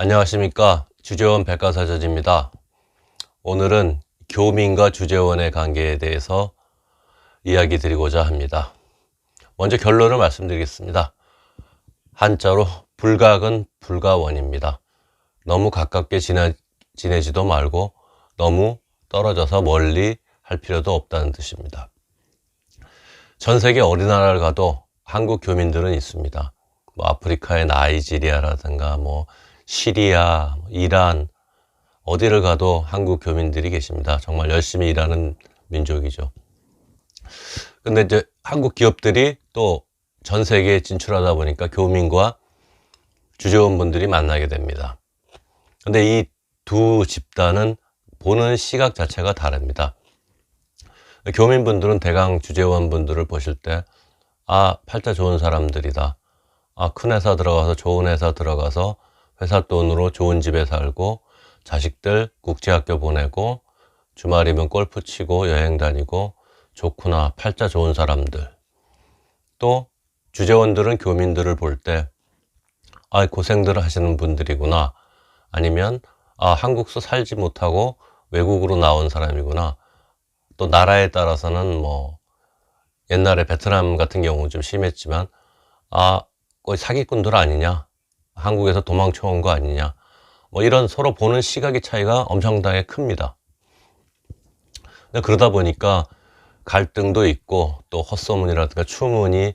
안녕하십니까. 주재원 백과사전입니다. 오늘은 교민과 주재원의 관계에 대해서 이야기 드리고자 합니다. 먼저 결론을 말씀드리겠습니다. 한자로 불각은 불가원입니다. 너무 가깝게 지내, 지내지도 말고 너무 떨어져서 멀리 할 필요도 없다는 뜻입니다. 전 세계 어디 나라를 가도 한국 교민들은 있습니다. 뭐 아프리카의 나이지리아라든가 뭐 시리아, 뭐 이란 어디를 가도 한국 교민들이 계십니다. 정말 열심히 일하는 민족이죠. 근데 이제 한국 기업들이 또 전 세계에 진출하다 보니까 교민과 주재원분들이 만나게 됩니다. 근데 이 두 집단은 보는 시각 자체가 다릅니다. 교민분들은 대강 주재원분들을 보실 때, 아, 팔자 좋은 사람들이다. 아, 큰 회사 들어가서 좋은 회사 들어가서 회사 돈으로 좋은 집에 살고 자식들 국제학교 보내고 주말이면 골프 치고 여행 다니고 좋구나. 팔자 좋은 사람들. 또 주재원들은 교민들을 볼 때, 아, 고생들을 하시는 분들이구나. 아니면, 아, 한국서 살지 못하고 외국으로 나온 사람이구나. 또 나라에 따라서는 뭐, 옛날에 베트남 같은 경우는 좀 심했지만, 아, 거의 사기꾼들 아니냐. 한국에서 도망쳐 온 거 아니냐. 뭐 이런 서로 보는 시각의 차이가 엄청나게 큽니다. 그러다 보니까 갈등도 있고 또 헛소문이라든가 추문이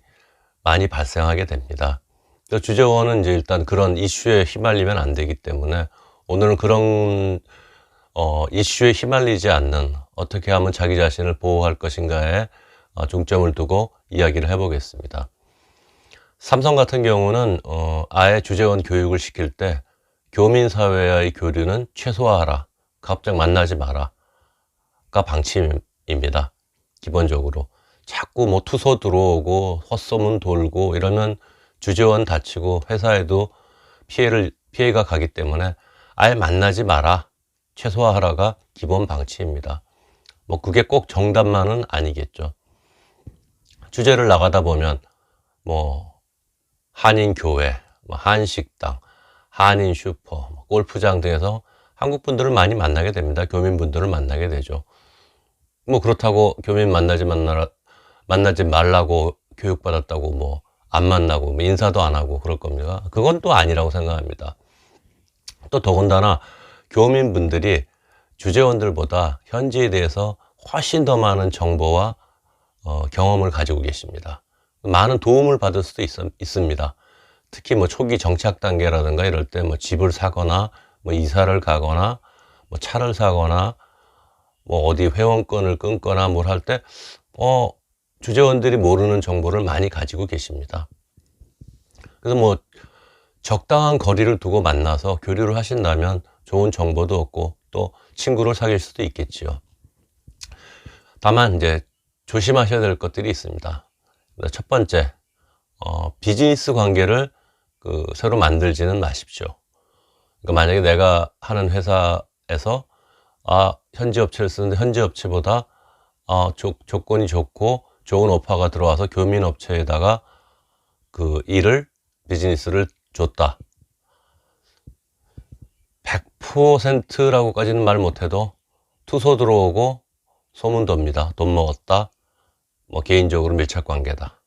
많이 발생하게 됩니다. 주재원은 이제 일단 그런 이슈에 휘말리면 안 되기 때문에 오늘은 그런 어, 이슈에 휘말리지 않는 어떻게 하면 자기 자신을 보호할 것인가에 어, 중점을 두고 이야기를 해보겠습니다. 삼성 같은 경우는 어, 아예 주재원 교육을 시킬 때 교민 사회와의 교류는 최소화하라. 갑자기 만나지 마라. 가 방침입니다. 기본적으로. 자꾸 뭐 투소 들어오고 헛소문 돌고 이러면 주재원 다치고 회사에도 피해를, 피해가 가기 때문에 아예 만나지 마라. 최소화하라가 기본 방침입니다. 뭐 그게 꼭 정답만은 아니겠죠. 주제를 나가다 보면 뭐 한인교회, 뭐 한식당, 한인 슈퍼, 뭐 골프장 등에서 한국 분들을 많이 만나게 됩니다. 교민 분들을 만나게 되죠. 뭐 그렇다고 교민 만나지 만나라, 만나지 말라고 교육받았다고 뭐 안 만나고 뭐 인사도 안 하고 그럴 겁니다. 그건 또 아니라고 생각합니다. 또 더군다나 교민 분들이 주재원들보다 현지에 대해서 훨씬 더 많은 정보와 어, 경험을 가지고 계십니다. 많은 도움을 받을 수도 있, 있습니다. 특히 뭐 초기 정착 단계라든가 이럴 때 뭐 집을 사거나 뭐 이사를 가거나 뭐 차를 사거나 뭐 어디 회원권을 끊거나 뭘 할 때, 어, 주재원들이 모르는 정보를 많이 가지고 계십니다. 그래서 뭐 적당한 거리를 두고 만나서 교류를 하신다면 좋은 정보도 얻고 또 친구를 사귈 수도 있겠지요. 다만 이제 조심하셔야 될 것들이 있습니다. 첫 번째, 어, 비즈니스 관계를 그 새로 만들지는 마십시오. 그러니까 만약에 내가 하는 회사에서 아, 현지 업체를 쓰는데 현지 업체보다 아, 조, 조건이 좋고 좋은 오퍼가 들어와서 교민 업체에다가 그 일을 비즈니스를 줬다. 100%라고까지는 말 못해도 투소 들어오고 소문 돕니다. 돈 먹었다. 뭐 개인적으로 밀착 관계다.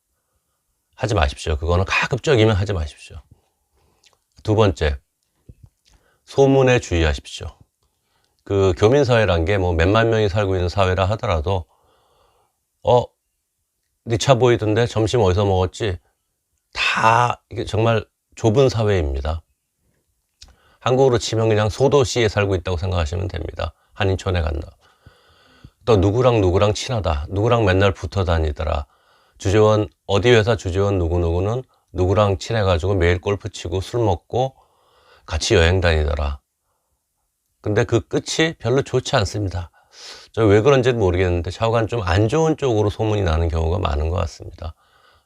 하지 마십시오. 그거는 가급적이면 하지 마십시오. 두 번째, 소문에 주의하십시오. 그 교민사회란 게 뭐 몇만 명이 살고 있는 사회라 하더라도, 어, 네 차 보이던데 점심 어디서 먹었지? 다 이게 정말 좁은 사회입니다. 한국으로 치면 그냥 소도시에 살고 있다고 생각하시면 됩니다. 한인촌에 간다. 또 누구랑 누구랑 친하다. 누구랑 맨날 붙어 다니더라. 주재원, 어디 회사 주재원 누구누구는 누구랑 친해가지고 매일 골프 치고 술 먹고 같이 여행 다니더라. 근데 그 끝이 별로 좋지 않습니다. 저 왜 그런지는 모르겠는데 좌우간 좀 안 좋은 쪽으로 소문이 나는 경우가 많은 것 같습니다.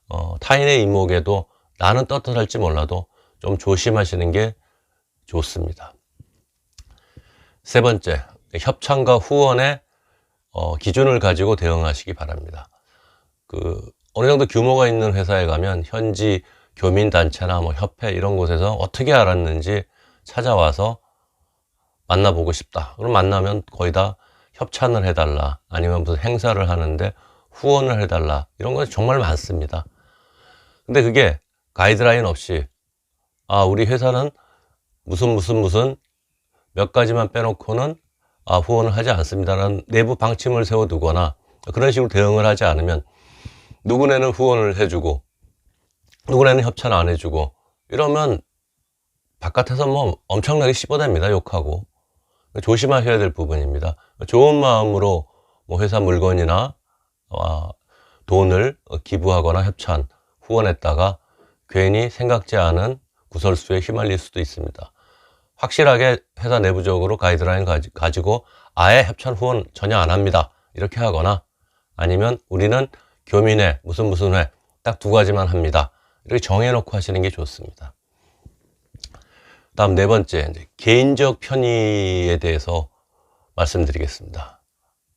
어, 타인의 이목에도 나는 떳떳할지 몰라도 좀 조심하시는 게 좋습니다. 세 번째, 협찬과 후원의 어, 기준을 가지고 대응하시기 바랍니다. 그 어느 정도 규모가 있는 회사에 가면 현지 교민 단체나 뭐 협회 이런 곳에서 어떻게 알았는지 찾아와서 만나보고 싶다. 그럼 만나면 거의 다 협찬을 해달라. 아니면 무슨 행사를 하는데 후원을 해달라. 이런 건 정말 많습니다. 근데 그게 가이드라인 없이, 아, 우리 회사는 무슨 무슨 무슨 몇 가지만 빼놓고는 아, 후원을 하지 않습니다라는 내부 방침을 세워두거나 그런 식으로 대응을 하지 않으면 누구네는 후원을 해주고 누구네는 협찬 안 해주고 이러면 바깥에서 뭐 엄청나게 씹어댑니다 욕하고. 조심하셔야 될 부분입니다. 좋은 마음으로 뭐 회사 물건이나 아, 돈을 기부하거나 협찬 후원했다가 괜히 생각지 않은 구설수에 휘말릴 수도 있습니다 확실하게 회사 내부적으로 가이드라인 가지, 가지고 아예 협찬 후원 전혀 안 합니다. 이렇게 하거나 아니면 우리는 교민회 무슨 무슨 회 딱 두 가지만 합니다. 이렇게 정해놓고 하시는 게 좋습니다. 다음 네 번째 개인적 편의에 대해서 말씀드리겠습니다.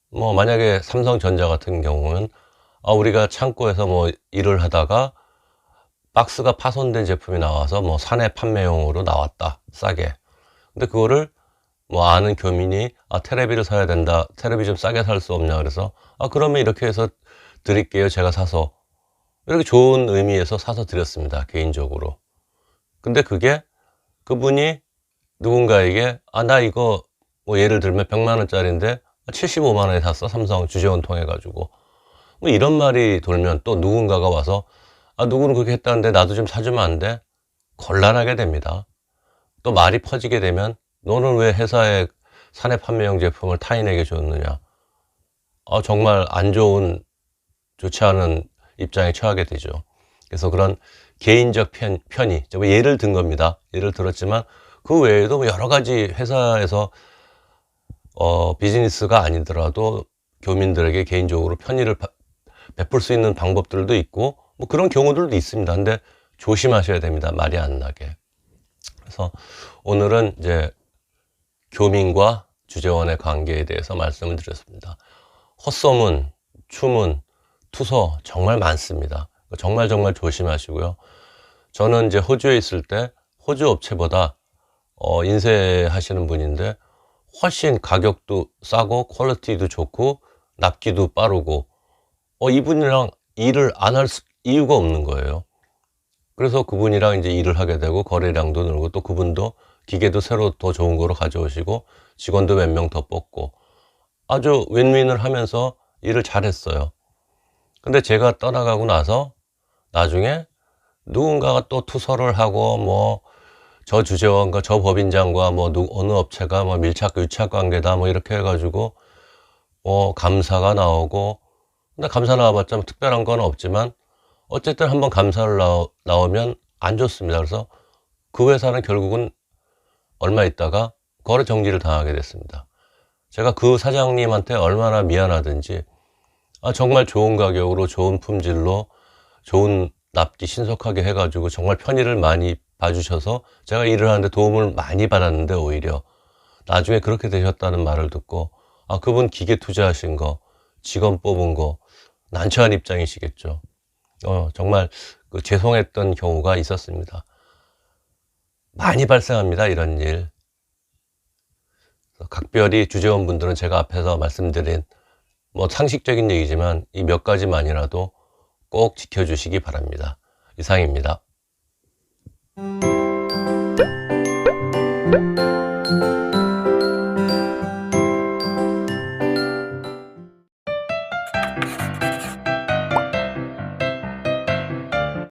뭐 만약에 삼성전자 같은 경우는 아, 우리가 창고에서 뭐 일을 하다가 박스가 파손된 제품이 나와서 뭐 사내 판매용으로 나왔다 싸게 근데 그거를 뭐 아는 교민이 아 테레비를 사야 된다 테레비 좀 싸게 살 수 없냐 그래서 아 그러면 이렇게 해서 드릴게요 제가 사서. 이렇게 좋은 의미에서 사서 드렸습니다 개인적으로. 근데 그게 그분이 누군가에게 아 나 이거 뭐 예를 들면 100만 원짜리인데 75만 원에 샀어 삼성 주재원 통해 가지고. 뭐 이런 말이 돌면 또 누군가가 와서 아 누구는 그렇게 했다는데 나도 좀 사주면 안 돼? 곤란하게 됩니다 또 말이 퍼지게 되면 너는 왜 회사에 사내 판매용 제품을 타인에게 줬느냐? 아, 정말 안 좋은 좋지 않은 입장에 처하게 되죠. 그래서 그런 개인적 편, 편의 뭐 예를 든 겁니다. 예를 들었지만 그 외에도 뭐 여러 가지 회사에서 어, 비즈니스가 아니더라도 교민들에게 개인적으로 편의를 바, 베풀 수 있는 방법들도 있고 뭐 그런 경우들도 있습니다. 근데 조심하셔야 됩니다. 말이 안 나게 그래서 오늘은 이제 교민과 주재원의 관계에 대해서 말씀을 드렸습니다. 헛소문, 추문, 투서 정말 많습니다. 정말 정말 조심하시고요. 저는 이제 호주에 있을 때 호주 업체보다 어, 인쇄하시는 분인데 훨씬 가격도 싸고 퀄리티도 좋고 납기도 빠르고 어, 이분이랑 일을 안 할 이유가 없는 거예요. 그래서 그분이랑 이제 일을 하게 되고 거래량도 늘고 또 그분도 기계도 새로 더 좋은 거로 가져오시고 직원도 몇 명 더 뽑고 아주 윈윈을 하면서 일을 잘했어요. 근데 제가 떠나가고 나서 나중에 누군가가 또 투서를 하고 뭐 저 주재원과 저 법인장과 뭐 누, 어느 업체가 뭐 밀착 유착 관계다 뭐 이렇게 해가지고 뭐 감사가 나오고 근데 감사 나와봤자 뭐 특별한 건 없지만 어쨌든 한번 감사를 나오, 나오 면 안 좋습니다. 그래서 그 회사는 결국은 얼마 있다가 거래 정지를 당하게 됐습니다. 제가 그 사장님한테 얼마나 미안하든지 아, 정말 좋은 가격으로 좋은 품질로 좋은 납기 신속하게 해가지고 정말 편의를 많이 봐주셔서 제가 일을 하는데 도움을 많이 받았는데 오히려 나중에 그렇게 되셨다는 말을 듣고 아 그분 기계 투자하신 거 직원 뽑은 거 난처한 입장이시겠죠. 어, 정말 그 죄송했던 경우가 있었습니다. 많이 발생합니다. 이런 일. 각별히 주재원분들은 제가 앞에서 말씀드린 뭐 상식적인 얘기지만 이 몇 가지만이라도 꼭 지켜주시기 바랍니다. 이상입니다.